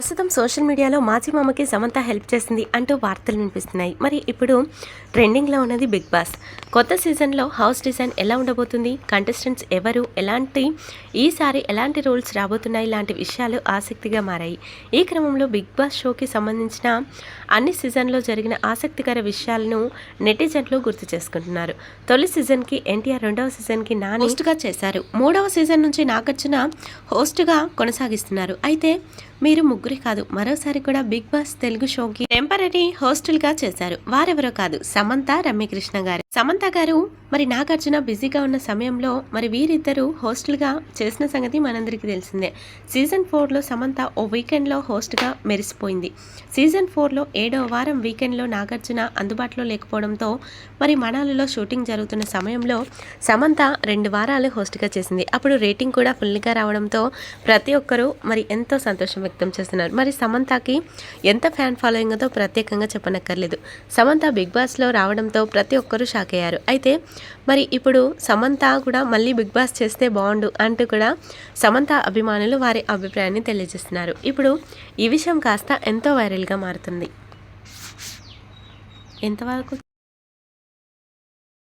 ప్రస్తుతం సోషల్ మీడియాలో మాజీ మామకి సమంత హెల్ప్ చేసింది అంటూ వార్తలు వినిపిస్తున్నాయి. మరి ఇప్పుడు ట్రెండింగ్లో ఉన్నది బిగ్ బాస్. కొత్త సీజన్లో హౌస్ డిజైన్ ఎలా ఉండబోతుంది? కంటెస్టెంట్స్ ఎవరు? ఎలాంటి ఈసారి ఎలాంటి రూల్స్ రాబోతున్నాయి? లాంటి విషయాలు ఆసక్తిగా మారాయి. ఈ క్రమంలో బిగ్ బాస్ షోకి సంబంధించిన అన్ని సీజన్లో జరిగిన ఆసక్తికర విషయాలను నెటిజన్లు గుర్తు చేసుకుంటున్నారు. తొలి సీజన్కి ఎన్టీఆర్ రెండవ సీజన్కి నాన్ హోస్ట్గా చేశారు. మూడవ సీజన్ నుంచి నాగార్జున హోస్ట్గా కొనసాగిస్తున్నారు. అయితే మీరు ముగ్గురే కాదు మరోసారి కూడా బిగ్ బాస్ తెలుగు షోకి టెంపరీ హోస్టల్గా చేశారు. వారెవరో కాదు సమంత రమ్యకృష్ణ గారు. సమంత గారు మరి నాగార్జున బిజీగా ఉన్న సమయంలో మరి వీరిద్దరూ హోస్టల్గా చేసిన సంగతి మనందరికీ తెలిసిందే. సీజన్ ఫోర్లో సమంత ఓ వీకెండ్లో హోస్ట్గా మెరిసిపోయింది. సీజన్ ఫోర్లో ఏడవ వారం వీకెండ్లో నాగార్జున అందుబాటులో లేకపోవడంతో మరి మనాలిలో షూటింగ్ జరుగుతున్న సమయంలో సమంత రెండు వారాలు హోస్ట్గా చేసింది. అప్పుడు రేటింగ్ కూడా ఫుల్గా రావడంతో ప్రతి ఒక్కరూ మరి ఎంతో సంతోషం వ్యక్తం చేస్తున్నారు. మరి సమంతకి ఎంత ఫ్యాన్ ఫాలోయింగ్ ప్రత్యేకంగా చెప్పనక్కర్లేదు. సమంత బిగ్ బాస్లో రావడంతో ప్రతి ఒక్కరూ షాక్ అయ్యారు. అయితే మరి ఇప్పుడు సమంత కూడా మళ్ళీ బిగ్ బాస్ చేస్తే బాగుండు అంటూ కూడా సమంత అభిమానులు వారి అభిప్రాయాన్ని తెలియజేస్తున్నారు. ఇప్పుడు ఈ విషయం కాస్త ఎంతో వైరల్గా మారుతుంది. ఎంతవరకు?